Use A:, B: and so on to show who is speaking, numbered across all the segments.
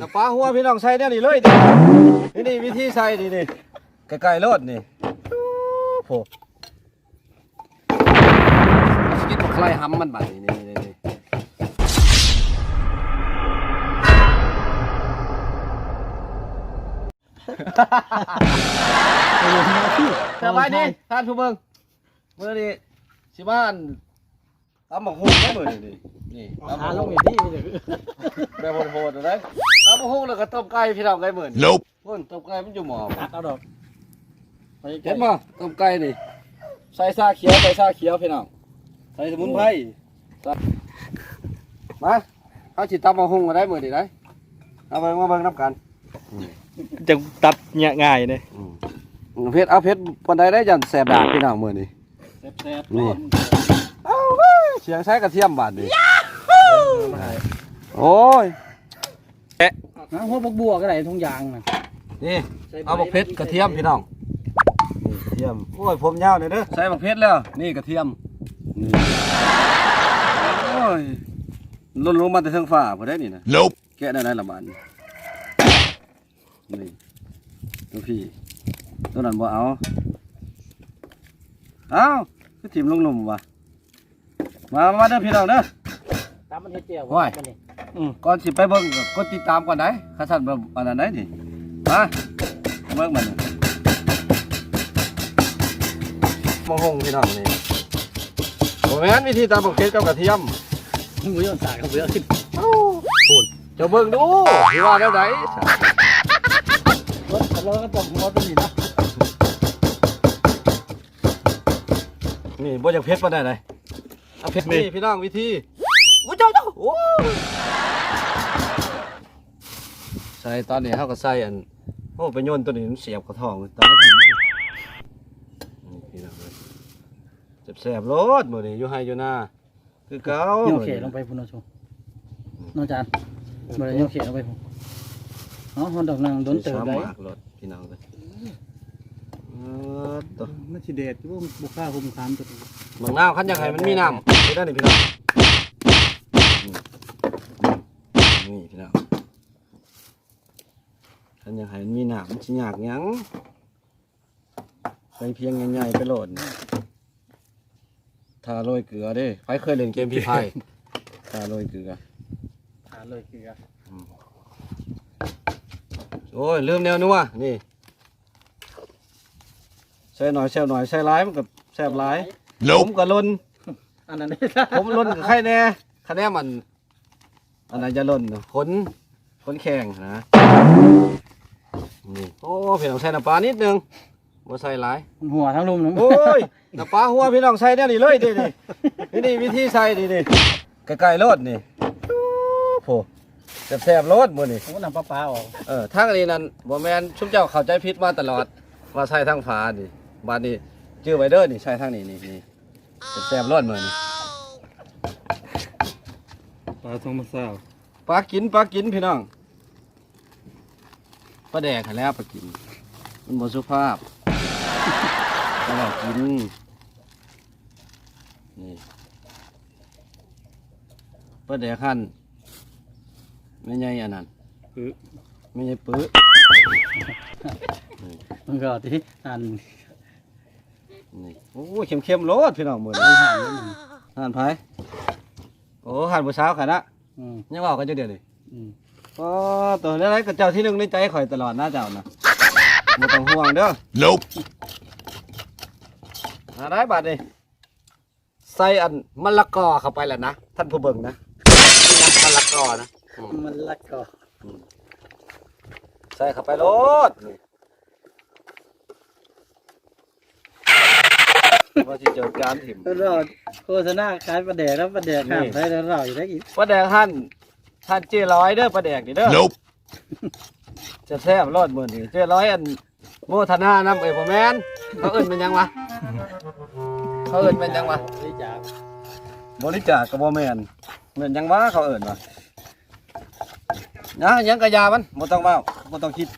A: น้ำปลาหัวพี่น้องใส่เนี่ยนี่เลยนี่นี่วิธีใส่นี่นี่ไก่ๆรดนี่โผล่สกิดใครห้ำมันบัดนี่นี่นี่นี่สบายดีท่านผู้เบิ่งเมื่อนี้สิบ้าน ตำบักหุ่งได้มื้อนี้นี่นี่ตำบั
B: หากล
A: หุ่
B: ง
A: ง
B: อย่างนี้เลย
A: แบบโหดๆเลยตำบักหุ่งแล้วก็ต้มไก่พี่น้องไก่มื้อนี้
C: Nope.
A: พุ่นต้มไก่มันอยู่หม้อ
B: ตัดเอาดอกไป
A: เห็นบ่ต้มไก่นี่ใส่ซาเขียวใส่ซาเขียวพี่น้องใส่สมุนไพรใส่มาเอาสิตำบักหุ่งมาได้มื้อนี้ได้เอาเบิ่งมาเบิ่งนํกัน
B: จะตัดเนี่ยง่ายเลย
A: อืมเพชรเอาเพชรปานใดได้ยันแสบดากพี่น้องมื้อนี้
B: แซ่บๆ
A: นี่
B: นี่
A: เอาเว้ยเสียงใช้กระเทียมบาดนี่โอ้ย
B: นะหัวบกบัวก็ได้ทุงยางน่ะ
A: นี่เอาบักเพชรกระเทียมพี่น้องนี่กระเทียมโอ้ยผมยาวเลยเด้อใส่บักเพชรแล้ว นี่กระเทียมนี่โอ้ยหล่นลงมาแต่เทิงฟ้าพอได้นี่นะ
C: Nope.
A: แกะได้ไหนละบาดนี่นี่ตัวพี่ตัวนั้นบ่เอาเอาคือถิ่มลงหลุมวะ มามาเด้อพี่น้องเด้อ
B: ตามมันเฮ็ดเจียว
A: โอ้ย
B: มันนี่
A: ก่อนสิไปเบิ่งก็กดติดตามก่อนได้ข้าสั่นแบบอันนั้นได้นี่มาเบิ่งมันมองหงพี่น้องนี่โอ้แม่นวิธีตามบักเก็ตกับกระเทียม
B: มือย้อนสากกับเบื่อขึ้น
A: พูดเจะเบิ่งดูสิว่าแล้วได
B: รถแล้วก็ต้องหัวตัวนี้นะ
A: นี่บ่อยากเพชรปานใดเลย เอาเพชรนี่พี่น้องวิธีโอ้เจ้าเจ้าโอ้ใส่ตอนนี้เฮาก็ใส่อันโอ้ไปโยนตัวนี้มันเสียบกระท้องตอนนี้นี่พี่น้องเอ้ยแซ่บๆโลดมื้อนี้อยู่ไห้อยู่นาคือเก่า
B: โยกเขลงไปพุ่นเอาชมน้องจานบ่ได้โยกเขลงไปพุ่นเนาะฮอนดอกนางโดนเติบได้
A: สามหมากรถพี่น้องเลยเออตัว
B: มันสิเด็ดที่ว่าบุค่าคุมคามตัวนี้
A: บางน้ำขันยังไงมันมีน้ำไม่ได้นี่พี่น้องนี่นี่พี่น้องขันยังไงมันมีน้ำมันสิยากหยังใส่เพียงใหญ่ๆไปโหลดนี่ทาโรยเกลือเด้ใครเคยเล่นเกมพีไพทาโรยเกลือ
B: ทานเลยคือ
A: โอ้ยลืมแนวนัวนี่ใส่หน่อยแซ่บหน่อยใส่ร้ายมันกับแซ่บร้าย ผม
C: Nope.
A: กับลน
B: อันนั้น
A: ผมลนกับใครแน่คะแนนมันอันนั้นจะลนขนขนแข็งนะนี่โอ้พี่น้องใส่น้ำปลานิดนึงบ่ใส่หลาย
B: หัวทั้งลุมนะ
A: โอ้ยน้ำปลาหัวพี่น้องใส่เนี่ยนี่เลยดินี่นี่นี่วิธีใส่นี่นี่ไก่ๆโลดนี่โอ้แซ่บๆโลดมื้อนี่
B: โอ้น้ำปลาปลาออก
A: เออทางอันนี้นั่นบ่แม่นชุมเจ้าเข้าใจผิดมาตลอดว่าใส่ทางฝานี่บาดนี้ชื่อไว้เด้อนี่ใส่ทางนี้นี่นี่ แซ่บๆโลดมื้อนี่
B: ปลาทองมาซาว
A: ปลากินปลากินพี่น้องปลาแดกให้แล้วปลากิน มันบ่สุภาพปลากินนี่ปลาแดกหั่นไม่ใหญ่อันนั้น
B: คือ
A: ไม่ใหญ่ปื้อ
B: มันก็ที่อัน
A: นี่โอ้ยเข้มๆโลดพี่น้องมื้อนี้
B: ไอ้ห่านนี่มัน
A: หั่นไผโอ้หั่นผู้สาวขนาด
B: อืม
A: ยังเว้ากันอยู่เดี๋ยวนี้
B: อืม
A: ก็ตัวอะไรกับเจ้าที่หนึ่งในใจข่อยตลอดนะเจ้านะไม่ต้องห่วงเด้อ
C: Nope.
A: อะไรบาดนี่ใส่อันมะละกอเข้าไปแล้วนะท่านผู้เบิ่งนะมะละกอนะอืม
B: มันละก็
A: ใส่เข้าไปโลดนี่ ว่าที่เจอการถิ่ม
B: รอดโฆษณาขายปลาแดกแล้วปลาแดกข้ามไปแล้วเราอยู่ได้อีก
A: ปลาแดงท่านท่านเจ้ร้อยเด้อปลาแดงนี่เด้อ
C: Nope.
A: จะแซ่บรอดมื้อนี้เจ้ร้อยอันโมทนานํเอ้ยบ่แม่นเขาเอิ้นเป็นหยังวะเขาเอิ้นเป็นหยังวะ
B: บริจาค
A: บริจาคกับบ่แม่นเหมือนหยังว่าเขาเอิ้นว่านะหยังกะยามันบ่ต้องเว้าบ่ต้องคิด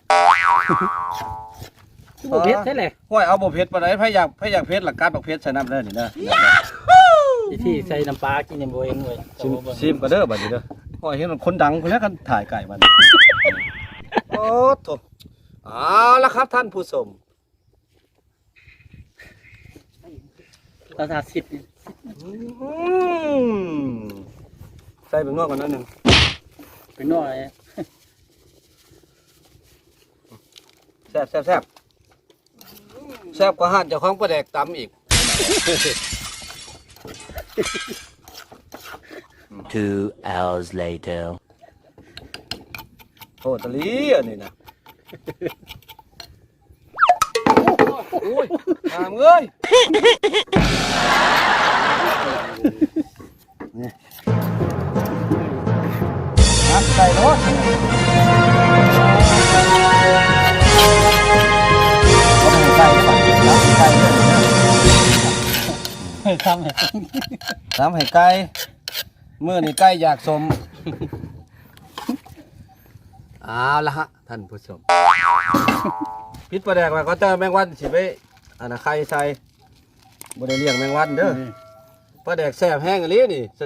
B: คือบ่เพชรใช่แหละ
A: ห้วยเอาบ่เผ็ดปานใดไผอยากไผอยากเผ็ดละกัดบักเผ็ดใส่น้ำเด้อนี่เด้อ
B: ที่ที่ใส่น้ำปลากินยังบ่เองเลย
A: ชิมชิมก็เด้อบัดนี้เด้อปล่อยเห็นคนดังคนแรกกันถ่ายไก่มันโอ้โถเอาละครับท่านผู้ชม
B: ตาตาสิทธิ์
A: อืมใส่เป็นงอกกันนั่นหนึ่ง
B: เป็นน้อย
A: แซ่บแซ่บแซ่บ แซ่บกว่าห่านเจ้าของประแดกตำอีก
C: Two hours later.
A: โทษตะลีอันนี้นะโอ้ยตามเอ้ยนี่น้ำใส่รถ
B: ทำให้
A: น้ำให้ไก่เมื่อนี่ไก่อยากสมเอาละฮะท่านผู้ชมพิษประแดกมาก็เจอแมงวันสิไปอันนะไข่ใส่บ่ได้เลี้ยงแมงวันเด้อปลาแดกแซ่บแห้งอันนี้นี่ส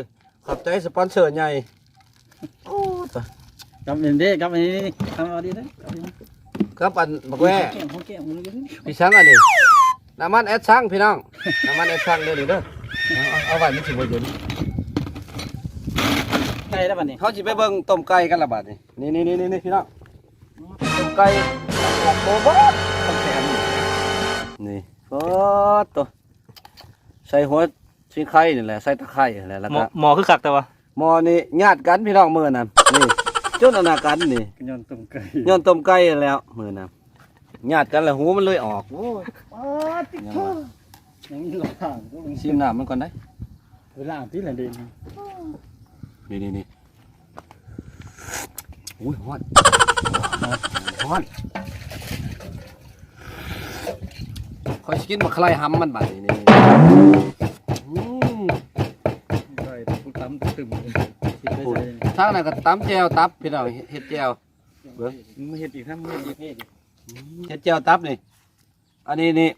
A: ขอบใจสปอนเซอร์ใหญ่โอ้ตะ
B: กำเนิดเด้กำเนิดนี่ทำเอาดีเด้
A: ครับอันบักแว่
B: แก้มเขาแก้มมือกัน
A: พี่ช้างอันนี้ น้ำมันแอดช่างพี่น้อง น้ำมันแอดช่างเด้อนี่เด้อเอาเอาเอาไว้มันสิบ่เย็น
B: ใกล้แล้วบัดนี้
A: เขาสิไปเบิ่งต้มไก่กันละบาดนี่นี่นี่นี่นี่พี่น้อง ต้มไก่โบบ่ต้มแขมนี่โอ้ตัวใส่หัวชิ้นไข่นี่แหละ ใส่ตะไคร้นี่แหละแล้ว
D: หมอ
A: ก็
D: หมอคือคักแต่ว่า
A: หมอนี่ญาติกันพี่น้องมื้อนั้นนี่จนอนากันนี่
B: ย้อนตุ่มไก่
A: ย้อนต้มไก่แล้วมื้อนั้น ญาติกันแล้วหูมันเลยออกโอ้ย
B: ยังมีหลังก็มี
A: ชิมน้ำมันก่อนได้
B: เวลาที่ละเด่น
A: นี่นี่นี่อุ้ยฮ้อนฮ้อนคอยสิกินบักไคลหำมันบัดนี้นี่อืม
B: ใช่ผู้ตำตึมสิไปใส่
A: ทางนั้นก็ตำแจวตับพี่น้องเฮ็ดแจวเบิ่ง
B: มือเฮ็ดอีกทั้งมือเฮ็ดอีก
A: เฮ็ดแจวตับนี่ อันนี้นี่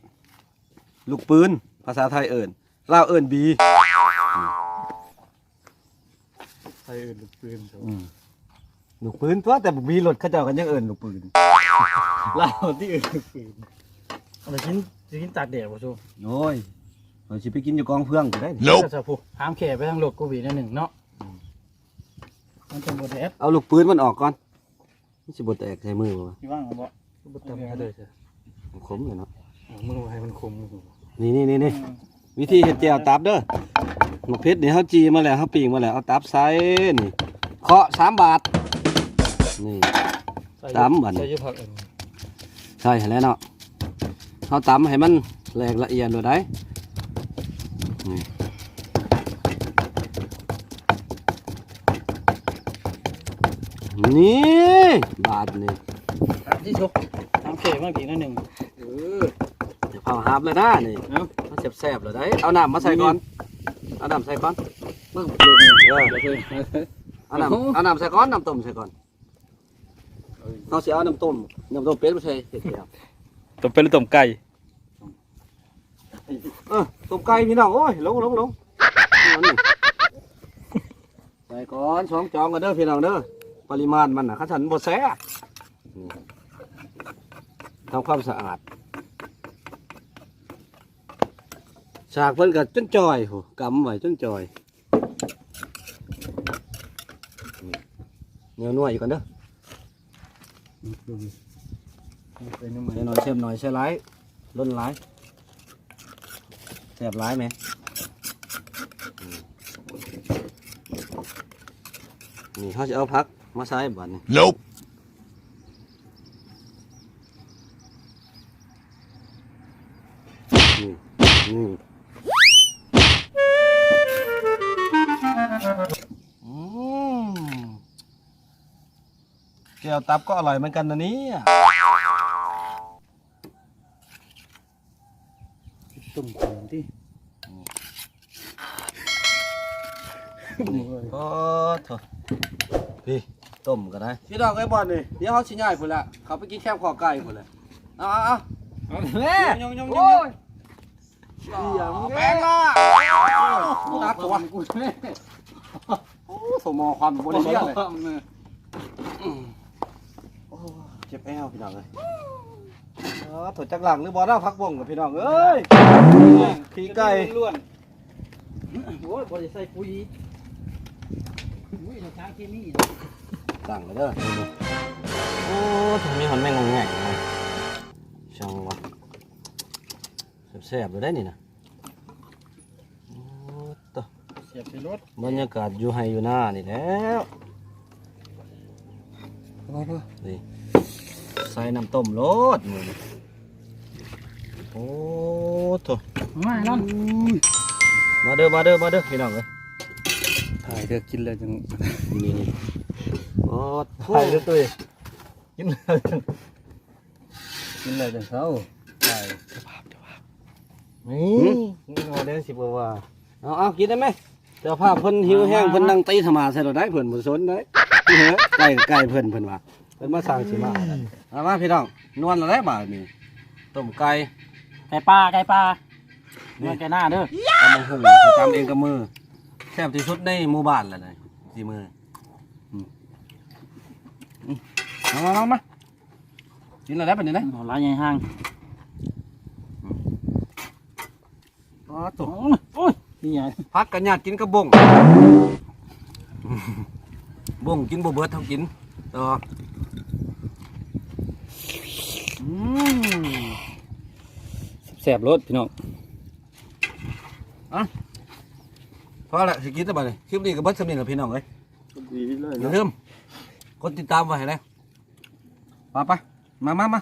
A: ลูกปืน ภาษาไทยเอิ้นลาวเอิ้นบี
B: ใส่อื่นลูกปืน
A: ลูกปืนตัวแต่บ่มีรถเขาเจ้ากันยังเอิ้นลูกปืน
B: ลาวที่อื่นลูกปืนเอาไปชิ้นชิ้นตากแดดบ่ชู
A: โอ้ยเราสิไปกินอยู่กองเพื่องก็ได้นี่
B: ก็จะพูหามแขไปทางรถกูบีนั่นหนึ่งเนาะมันจะบ่แดด
A: เอาลูกปืนมันออกก่อนมันสิบ่แตกใส่มือบ่วะ
B: ที่ว่างเอาบ่ บ่ตำเลย
A: มันขมเลยเนาะ
B: มึงให้มันคม
A: นี่นี่นี่นี่วิธีเฮ็ดแจวตับเด้อมะเพ็ดนี่เฮาจีมาแล้วเฮาปิ้งมาแล้วเอาตับใส่นี่เคาะสามบาทนี่ตำบัดนี้
B: ใส่ยุผักอัน
A: ใช่แล้วเนาะเขาตำให้มันแหลกละเอียดเลยได้นี่นี่บาทนี่
B: ที่ชุบหามแขมากี่นั่นหนึ่ง
A: เออจะเผาหาบเลยนะนี่
B: เนาะ
A: มันแซ่บๆเลยได้เอาน้ำมาใส่ก่อนเอาน้ำใส่ก่อน
B: เบิ่งเบิ่งเออเบิ่ง
A: เอาน้ำเอาน้ำใส่ก่อนน้ำต้มใส่ก่อนเอาสิเอาน้ำต้มน้ำต้มเป็ดไม่ใช่เห็ดเดียว
D: ต้มเป็นหรือต้มไก่
A: เออต้มไก่พี่น้องโอ้ยลงลงลงเอานี่ใส่ก่อนสองจองกันเด้อพี่น้องเด้อปริมาณมันนะข้าฉันบดแซ่บนี่ ทำความสะอาดฉากเพิ่นกับจนจอยโหกำไว้จนจอยเหนียวนัวอีกก่อนเด้อ
B: เป็นน้ำมัน
A: ใส่หน่อยเชฟหน่อยใส่ร้ายล้นร้ายแสบร้ายไหมมนี่เขาจะเอาพักมาใส่บัดนี่
C: Nope.
A: นี่นี่อืม แก้วตับก็อร่อยเหมือนกันนะเนี่ย
B: ตุ่มขมที่
A: โอ้เถอะพี่ต้มก็ได้พี่ดอกไอ้บอลนี่เดี๋ยวเขาชิ้นใหญ่พุ่นละเขาไปกินแคบคอไก่พุ่นละเอาเอาเอา
B: แม่
A: ยงยงยง ยงแป้งละนักตัว
B: กูแม่
A: สมอความบริเวณเลย
B: เลย
A: โอ้เจ็บแอวพี่น้องเลยอ๋อถดจากหลังหรือบอลหน้าพักวงกับพี่น้องเอ้ยขี้ไก่
B: ล้วนโอ้ยบ่ได้ใส่ปุ๋ยอุ้ยเราช้างเคมี
A: สั่งเลยเด้อโอ้ถึงมีหอนแมงงงแงก แซ่บๆเลยได้นี่นะโอ้ต่อ
B: เสียบไปรถ
A: บรรยากาศอยู่ไฮอยู่หน้านี่แล้วนี่ใส่น้ำต้มรสมือนี่โอ้โถ
B: มานั่น
A: มาเด้อมาเด้อมาเด้อพี่น้องเอ้ย
B: ถ่ายเด้อกินเลยจัง
A: นี่นี่โอ้ไทยเด้อตุ้ยกินเลย
B: กินเลยจังเช้าถ่าย
A: นี่นี่มาเด้อสิบ่ว่าเอาเอากินได้ไหมเจ้าภาพเพิ่นหิวแห้งเพิ่นนั่งตีธรรมาใส่เราได้เพิ่นบ่สนได้พี่เหอะใกล้ใกล้เพิ่นเพิ่นว่าเพิ่นมาสร้างสิมาเอามาพี่น้องนวลแล้วได้บาดนี้ต้มไก่
B: ไก่ปลาไก่ปลาเนื้อไก่หน้าเด้อ
A: ตำบักหุ่งเขาตำเองกับมือแซ่บที่สุดในหมู่บ้านแล้วนะที่มืออืมอืมมามามามากินอะไรเป็นยังไง
B: เอาหลายใหญ่ห้าง
A: อ๋อตัว
B: โอ้ยนี่ใหญ่
A: พักกันญาติกินกับบงบงกินบ่เบิดเท่ากินต่ออืม
B: แสบรถพี่น้อง
A: พอละสิกินแล้วบัดนี้คลิปนี้ก็เบิดสำเนียงกับพี่น้องเอ้ย
B: ดีเลย
A: อย่าลืมกดติดตามไว้ให้นะไปไปมามามา